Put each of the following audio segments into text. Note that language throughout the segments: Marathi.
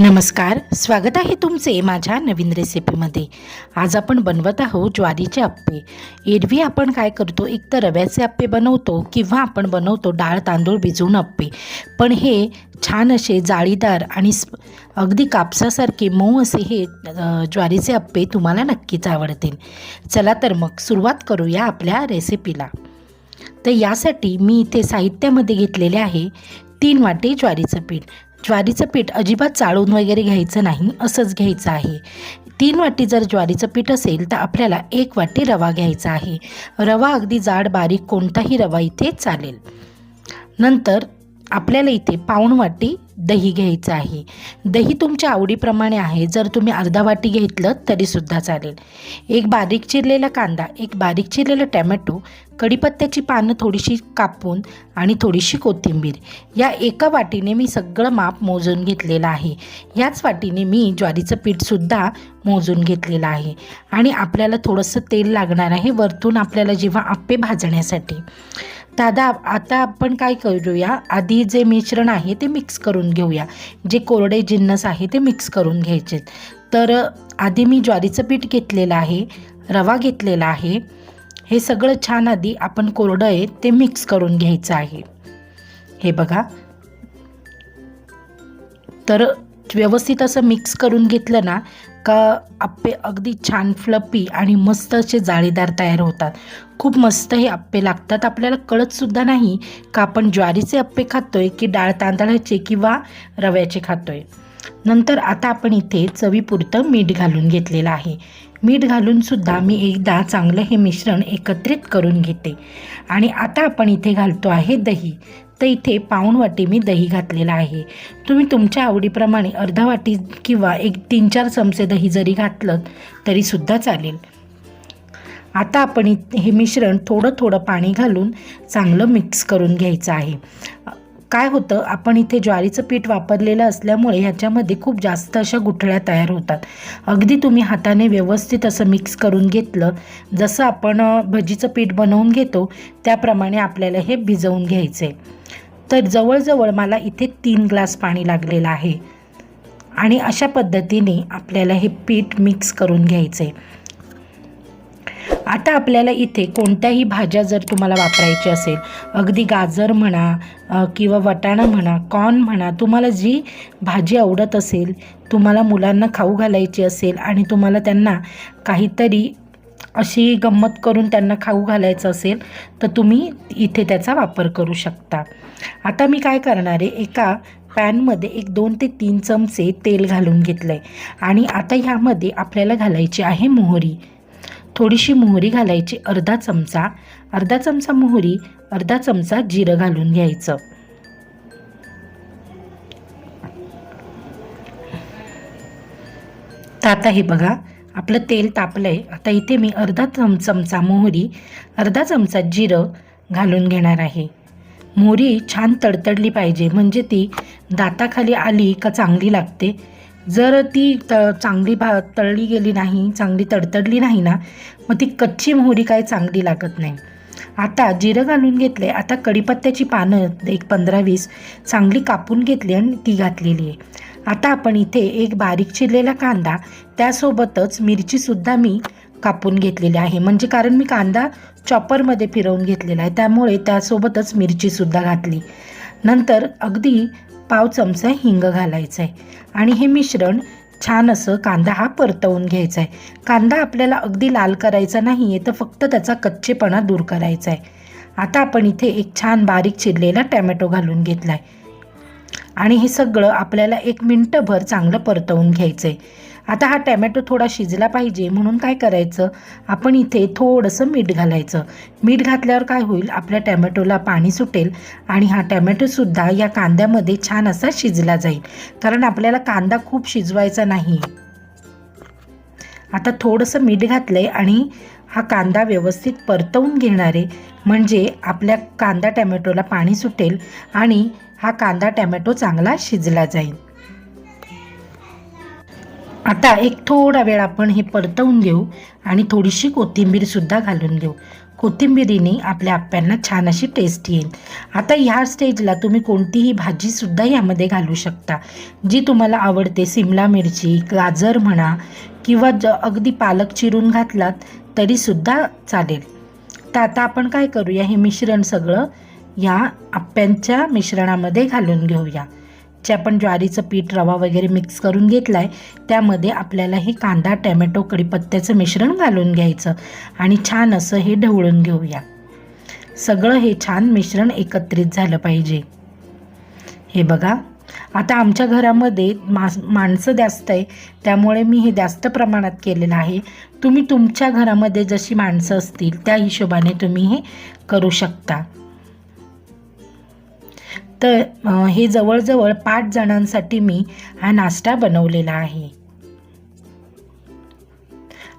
नमस्कार स्वागत आहे तुमचे माझ्या नवीन रेसिपीमध्ये आज आपण बनवत आहोत ज्वारीचे अप्पे एरवी आपण काय करतो एक तर रव्याचे अप्पे बनवतो किंवा आपण बनवतो डाळ तांदूळ भिजवून अप्पे पण हे छान असे जाळीदार आणि अगदी कापसासारखे मऊ असे हे ज्वारीचे अप्पे तुम्हाला नक्कीच आवडतील. चला तर मग सुरुवात करूया आपल्या रेसिपीला तर यासाठी मी इथे साहित्यामध्ये घेतलेले आहे तीन वाटी ज्वारीचं पीठ. ज्वारीचं पीठ अजिबात चाळून वगैरे घ्यायचं नाही असंच घ्यायचं आहे. तीन वाटी जर ज्वारीचं पीठ असेल तर आपल्याला एक वाटी रवा घ्यायचा आहे. रवा अगदी जाड बारीक कोणताही रवा इथे चालेल. नंतर आपल्याला इथे पाऊण वाटी दही घ्यायचं आहे. दही तुमच्या आवडीप्रमाणे आहे. जर तुम्ही अर्धा वाटी घेतलं तरीसुद्धा चालेल. एक बारीक चिरलेला कांदा एक बारीक चिरलेलं टॅमॅटो कढीपत्त्याची पानं थोडीशी कापून आणि थोडीशी कोथिंबीर. या एका वाटीने मी सगळं माप मोजून घेतलेलं आहे. याच वाटीने मी ज्वारीचं पीठसुद्धा मोजून घेतलेलं आहे. आणि आपल्याला थोडंसं तेल लागणार आहे. वरतून आपल्याला जेव्हा आप्पे भाजण्यासाठी. दादा आता आपण काय करूया? आधी जे मिश्रण आहे ते मिक्स करून घेऊया. जे कोरडे जिन्नस आहे ते मिक्स करून घ्यायचे. तर आधी मी ज्वारीचं पीठ घेतलेलं आहे रवा घेतलेला आहे. हे सगळं छान आधी आपण कोरडं आहे ते मिक्स करून घ्यायचं आहे. हे बघा. तर व्यवस्थित असं मिक्स करून घेतलं ना का आप्पे अगदी छान फ्लपी आणि मस्त असे जाळीदार तयार होतात. खूप मस्त हे आप्पे लागतात. आपल्याला कळतसुद्धा नाही का आपण ज्वारीचे आप्पे खातोय की डाळ तांदळाचे किंवा रव्याचे खातोय. नंतर आता आपण इथे चवीपुरतं मीठ घालून घेतलेलं आहे. मीठ घालूनसुद्धा मी एकदा चांगलं हे मिश्रण एकत्रित करून घेते. आणि आता आपण इथे घालतो आहे दही. तर इथे पाऊण वाटी मी दही घातलेलं आहे. तुम्ही तुमच्या आवडीप्रमाणे अर्धा वाटी किंवा एक तीन चार चमचे दही जरी घातलं तरीसुद्धा चालेल. आता आपण हे मिश्रण थोडं थोडं पाणी घालून चांगलं मिक्स करून घ्यायचं आहे. काय होतं आपण इथे ज्वारीचं पीठ वापरलेलं असल्यामुळे ह्याच्यामध्ये खूप जास्त अशा गुठळ्या तयार होतात. अगदी तुम्ही हाताने व्यवस्थित असं मिक्स करून घेतलं जसं आपण भजीचं पीठ बनवून घेतो त्याप्रमाणे आपल्याला हे भिजवून घ्यायचं. आहे तर जवळजवळ मला इथे तीन ग्लास पाणी लागलेलं आहे. आणि अशा पद्धतीने आपल्याला हे पीठ मिक्स करून घ्यायचं. आहे आता आपल्याला इथे कोणत्याही भाज्या जर तुम्हाला वापरायची असेल अगदी गाजर म्हणा किंवा वटाणा म्हणा कॉर्न म्हणा तुम्हाला जी भाजी आवडत असेल तुम्हाला मुलांना खाऊ घालायची असेल आणि तुम्हाला त्यांना काहीतरी अशी गंमत करून त्यांना खाऊ घालायचं असेल तर तुम्ही इथे त्याचा वापर करू शकता. आता मी काय करणार आहे एका पॅनमध्ये एक दोन ते तीन चमचे तेल घालून घेतलं आहे आणि आता ह्यामध्ये आपल्याला घालायची आहे मोहरी. थोडीशी मोहरी घालायची अर्धा चमचा. अर्धा चमचा मोहरी अर्धा चमचा जिरं घालून घ्यायचं. तर आता हे बघा आपलं तेल तापलं आहे आता इथे मी अर्धा चम चमचा मोहरी अर्धा चमचा जिरं घालून घेणार आहे. मोहरी छान तडतडली पाहिजे म्हणजे ती दाताखाली आली का चांगली लागते? जर ती त चांगली भा तळली गेली नाही चांगली तडतडली नाही ना मग ती कच्ची मोहरी काय चांगली लागत नाही. आता जिरं घालून घेतले आता कढीपत्त्याची पानं एक पंधरा वीस चांगली कापून घेतली आणि ती घातलेली आहे. आता आपण इथे एक बारीक चिरलेला कांदा त्यासोबतच मिरचीसुद्धा मी कापून घेतलेली आहे. म्हणजे कारण मी कांदा चॉपरमध्ये फिरवून घेतलेला आहे त्यामुळे त्यासोबतच मिरचीसुद्धा घातली. नंतर अगदी पाव चमचा हिंग घालायचं आहे आणि हे मिश्रण छान असं कांदा हा परतवून घ्यायचा आहे कांदा आपल्याला अगदी लाल करायचा नाही आहे तर फक्त त्याचा कच्चेपणा दूर करायचा आहे आता आपण इथे एक छान बारीक चिरलेला टॅमॅटो घालून घेतला आहे आणि हे सगळं आपल्याला एक मिनटंभर चांगलं परतवून घ्यायचं आहे आता हा टॅमॅटो थोडा शिजला पाहिजे म्हणून काय करायचं? आपण इथे थोडंसं मीठ घालायचं. मीठ घातल्यावर काय होईल? आपल्या टॅमॅटोला पाणी सुटेल आणि हा टॅमॅटोसुद्धा या कांद्यामध्ये छान असा शिजला जाईल. कारण आपल्याला कांदा खूप शिजवायचा नाही. आता थोडंसं मीठ घातलं आहे आणि हा कांदा व्यवस्थित परतवून घेणार आहे. म्हणजे आपल्या कांदा टॅमॅटोला पाणी सुटेल आणि हा कांदा टॅमॅटो चांगला शिजला जाईल. आता एक थोडा वेळ आपण हे परतवून घेऊ आणि थोडीशी कोथिंबीरसुद्धा घालून घेऊ. कोथिंबिरीने आपल्या आप्यांना छान अशी टेस्ट येईल. आता ह्या स्टेजला तुम्ही कोणतीही भाजीसुद्धा यामध्ये घालू शकता. जी तुम्हाला आवडते सिमला मिरची गाजर म्हणा किंवा ज अगदी पालक चिरून घातलात तरीसुद्धा चालेल. तर आता आपण काय करूया हे मिश्रण सगळं या आप्यांच्या मिश्रणामध्ये घालून घेऊया. जे आपण ज्वारीचं पीठ रवा वगैरे मिक्स करून घेतला आहे त्यामध्ये आपल्याला हे कांदा टॅमॅटो कढीपत्त्याचं मिश्रण घालून घ्यायचं आणि छान असं हे ढवळून घेऊया. सगळं हे छान मिश्रण एकत्रित झालं पाहिजे. हे बघा आता आमच्या घरामध्ये मास माणसं जास्त आहे त्यामुळे मी हे जास्त प्रमाणात केलेलं आहे. तुम्ही तुमच्या घरामध्ये जशी माणसं असतील त्या हिशोबाने तुम्ही हे करू शकता. तर हे जवळजवळ पाच जणांसाठी मी हा नाश्ता बनवलेला आहे.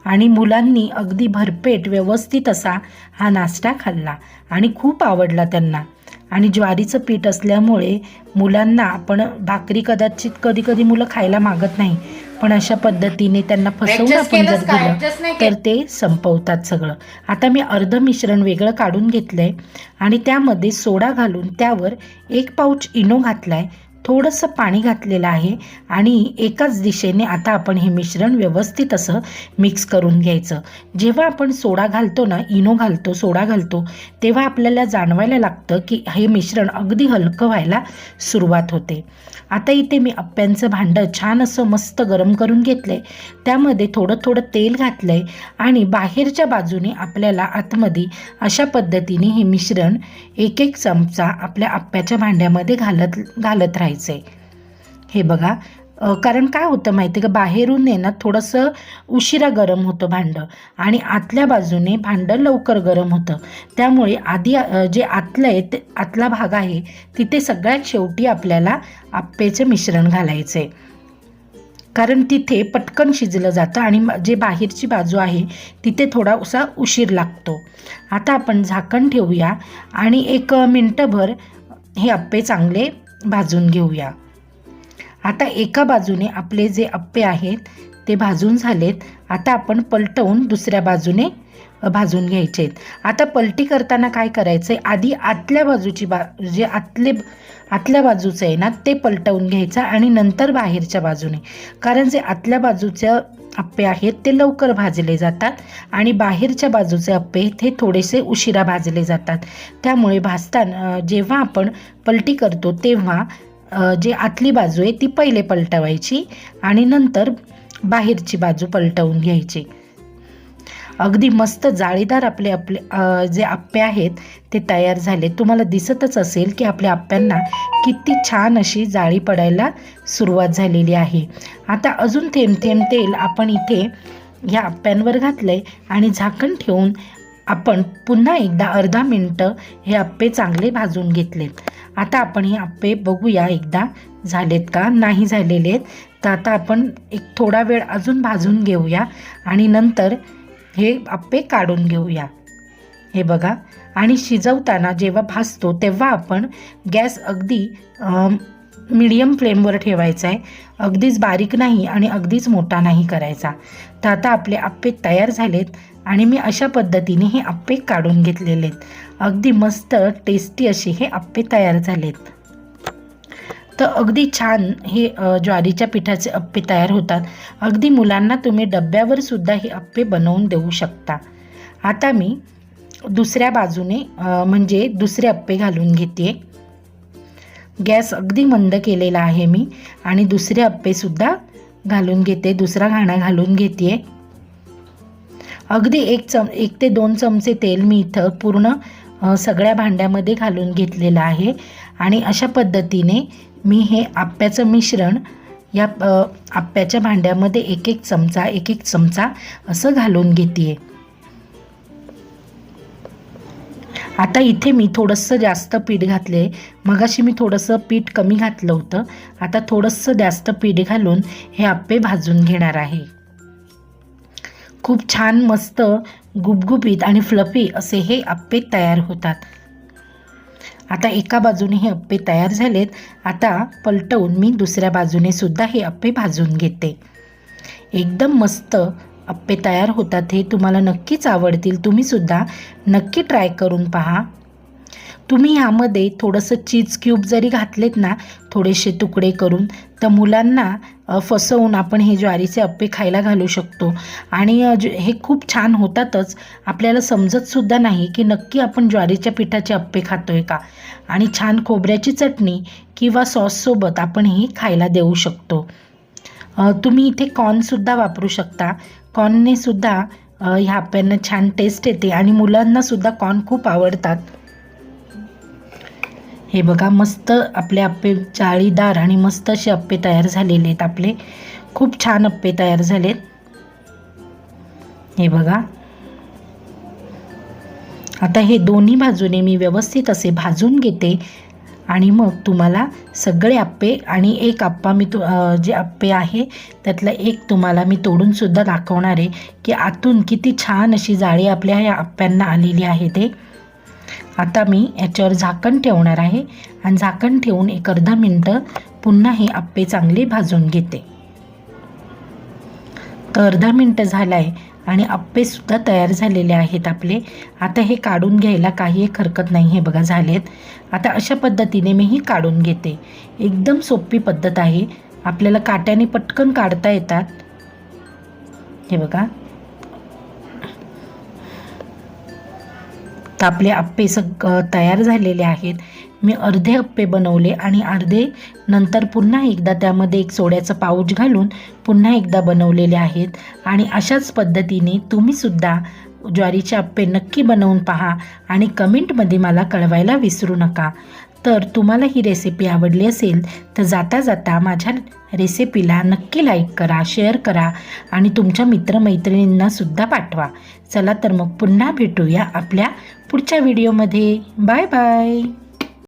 आणि मुलांनी अगदी भरपेट व्यवस्थित असा हा नाश्ता खाल्ला आणि खूप आवडला त्यांना. आणि ज्वारीचं पीठ असल्यामुळे मुलांना आपण भाकरी कदाचित कधी कधी मुलं खायला मागत नाही पण अशा पद्धतीने त्यांना फसवून आपण जर? दिलं तर ते संपवतात सगळं. आता मी अर्ध मिश्रण वेगळं काढून घेतलं आहे आणि त्यामध्ये सोडा घालून त्यावर एक पाऊच इनो घातला आहे थोडंसं पाणी घातलेलं आहे आणि एकाच दिशेने आता आपण हे मिश्रण व्यवस्थित असं मिक्स करून घ्यायचं. जेव्हा आपण सोडा घालतो ना इनो घालतो सोडा घालतो तेव्हा आपल्याला जाणवायला लागतं की हे मिश्रण अगदी हलकं व्हायला सुरुवात होते. आता इथे मी अप्प्यांचं भांडं छान असं मस्त गरम करून घेतलं आहे त्यामध्ये थोडं थोडं तेल घातलं आहे आणि बाहेरच्या बाजूने आपल्याला आतमध्ये अशा पद्धतीने हे मिश्रण एक एक चमचा आपल्या अप्प्याच्या भांड्यामध्ये घालत घालत राहायचं आहे हे बघा कारण काय होतं माहिती आहे का? बाहेरून आहे ना थोडंसं उशिरा गरम होतं भांडं आणि आतल्या बाजूने भांडं लवकर गरम होतं. त्यामुळे आधी जे आतलं आहे ते आतला भाग आहे तिथे सगळ्यात शेवटी आपल्याला आप्पेचं मिश्रण घालायचं आहे कारण तिथे पटकन शिजलं जातं आणि जे बाहेरची बाजू आहे तिथे थोडासा उशीर लागतो. आता आपण झाकण ठेवूया आणि एक मिनटंभर हे अप्पे चांगले भाजून घेऊया. आता एका बाजूने आपले जे अप्पे आहेत ते भाजून झालेत. आता आपण पलटवून दुसऱ्या बाजूने भाजून घ्यायचे आहेत. आता पलटी करताना काय करायचं आहे आधी आतल्या बाजूची बा जे आतले आतल्या बाजूचं आहे ना ते पलटवून घ्यायचं आणि नंतर बाहेरच्या बाजूने. कारण जे आतल्या बाजूचं अप्पे आहेत ते लवकर भाजले जातात आणि बाहेरच्या बाजूचे अप्पे ते थोडेसे उशिरा भाजले जातात. त्यामुळे भाजताना जेव्हा आपण पलटी करतो तेव्हा जे आतली बाजू आहे ती पहिले पलटवायची आणि नंतर बाहेरची बाजू पलटवून घ्यायची. अगदी मस्त जाळीदार आपले आपले जे आप्पे आहेत ते तयार झाले. तुम्हाला दिसतच असेल की आपल्या आप्प्यांना किती छान अशी जाळी पडायला सुरुवात झालेली आहे. आता अजून थेंब थेंब तेल आपण इथे ह्या आप्प्यांवर घातलं आहे आणि झाकण ठेवून आपण पुन्हा एकदा अर्धा मिनटं हे आप्पे चांगले भाजून घेतलेत. आता आपण हे आप्पे बघूया एकदा झालेत का? नाही झालेले आहेत तर आता आपण एक थोडा वेळ अजून भाजून घेऊया आणि नंतर हे आप्पे काढून घेऊया. हे बघा आणि शिजवताना जेव्हा भासतो तेव्हा आपण गॅस अगदी मीडियम फ्लेमवर ठेवायचा आहे अगदीच बारीक नाही आणि अगदीच मोठा नाही करायचा. तर आता आपले आप्पे तयार झालेत आणि मी अशा पद्धतीने हे आप्पे काढून घेतलेले आहेत अगदी मस्त टेस्टी असे हे आप्पे तयार झालेत. तर अगदी छान हे ज्वारीच्या पिठाचे अप्पे तयार होतात. अगदी मुलांना तुम्ही डब्यावर सुद्धा हे अप्पे बनवून देऊ शकता. आता मी दुसऱ्या बाजूने म्हणजे दुसरे अप्पे घालून घेते. गॅस अगदी मंद केलेला आहे मी आणि दुसरे अप्पेसुद्धा घालून घेते. दुसरा घाणा घालून घेते. अगदी एक चम एक ते दोन चमचे तेल मी इथं पूर्ण सगळ्या भांड्यामध्ये घालून घेतलेलं आहे. आणि अशा पद्धतीने मी हे आप्याचं मिश्रण या आप्याच्या भांड्यामध्ये एक एक चमचा एक एक चमचा असं घालून घेते आता इथे मी थोडंसं जास्त पीठ घातले मगाशी मी थोडंसं पीठ कमी घातलं होतं. आता थोडंसं जास्त पीठ घालून हे आप्पे भाजून घेणार आहे. खूप छान मस्त गुबगुबीत आणि फ्लफी असे हे आप्पे तयार होतात. आता एका बाजूने हे अप्पे तयार झालेत. आता पलटवून मी दुसऱ्या बाजूने सुद्धा हे अप्पे भाजून घेते. एकदम मस्त अप्पे तयार होतात हे तुम्हाला नक्कीच आवडतील. तुम्हीसुद्धा नक्की ट्राय करून पहा. तुम्ही ह्यामध्ये थोडंसं चीज क्यूब जरी घातलेत ना थोडेसे तुकडे करून तर मुलांना फसवून आपण हे ज्वारीचे अप्पे खायला घालू शकतो. आणि हे खूप छान होतातच. आपल्याला समजतसुद्धा नाही की नक्की आपण ज्वारीच्या पिठाचे अप्पे खातो आहे का? आणि छान खोबऱ्याची चटणी किंवा सॉससोबत आपण हे खायला देऊ शकतो. तुम्ही इथे कॉर्नसुद्धा वापरू शकता. कॉर्नने सुद्धा ह्या अप्प्यांना छान टेस्ट येते आणि मुलांनासुद्धा कॉर्न खूप आवडतात. हे बघा मस्त आपले अप्पे जाळीदार आणि मस्त असे अप्पे तयार झालेले आहेत आपले. खूप छान अप्पे तयार झालेत. हे बघा. आता हे दोन्ही बाजूने मी व्यवस्थित असे भाजून घेते आणि मग तुम्हाला सगळे आप्पे आणि एक आप्पा मी तु जे आप्पे आहे त्यातला एक तुम्हाला मी तोडूनसुद्धा दाखवणार आहे की आतून किती छान अशी जाळी आपल्या या अप्प्यांना आलेली आहे ते. आता मी याच्यावर झाकण ठेवणार आहे आणि झाकण ठेवून एक अर्धा मिनटं पुन्हा हे आप्पे चांगले भाजून घेते. तर अर्धा मिनटं झालं आहे आणि आप्पेसुद्धा तयार झालेले आहेत आपले. आता हे काढून घ्यायला काही एक हरकत नाही हे बघा झालेत. आता अशा पद्धतीने मी ही काढून घेते. एकदम सोपी पद्धत आहे. आपल्याला काट्याने पटकन काढता येतात. हे बघा. तर आपले आप्पे सग तयार झालेले आहेत. मी अर्धे अप्पे बनवले आणि अर्धे नंतर पुन्हा एकदा त्यामध्ये एक सोड्याचं पाऊच घालून पुन्हा एकदा बनवलेले आहेत. आणि अशाच पद्धतीने तुम्हीसुद्धा ज्वारीचे अप्पे नक्की बनवून पहा आणि कमेंटमध्ये मला कळवायला विसरू नका. तर तुम्हाला ही रेसिपी आवडली असेल तर जाता जाता माझ्या रेसिपीला नक्की लाईक करा शेअर करा आणि तुमच्या मित्रमैत्रिणींनासुद्धा पाठवा. चला तर मग पुन्हा भेटूया आपल्या पुढच्या व्हिडिओमध्ये बाय बाय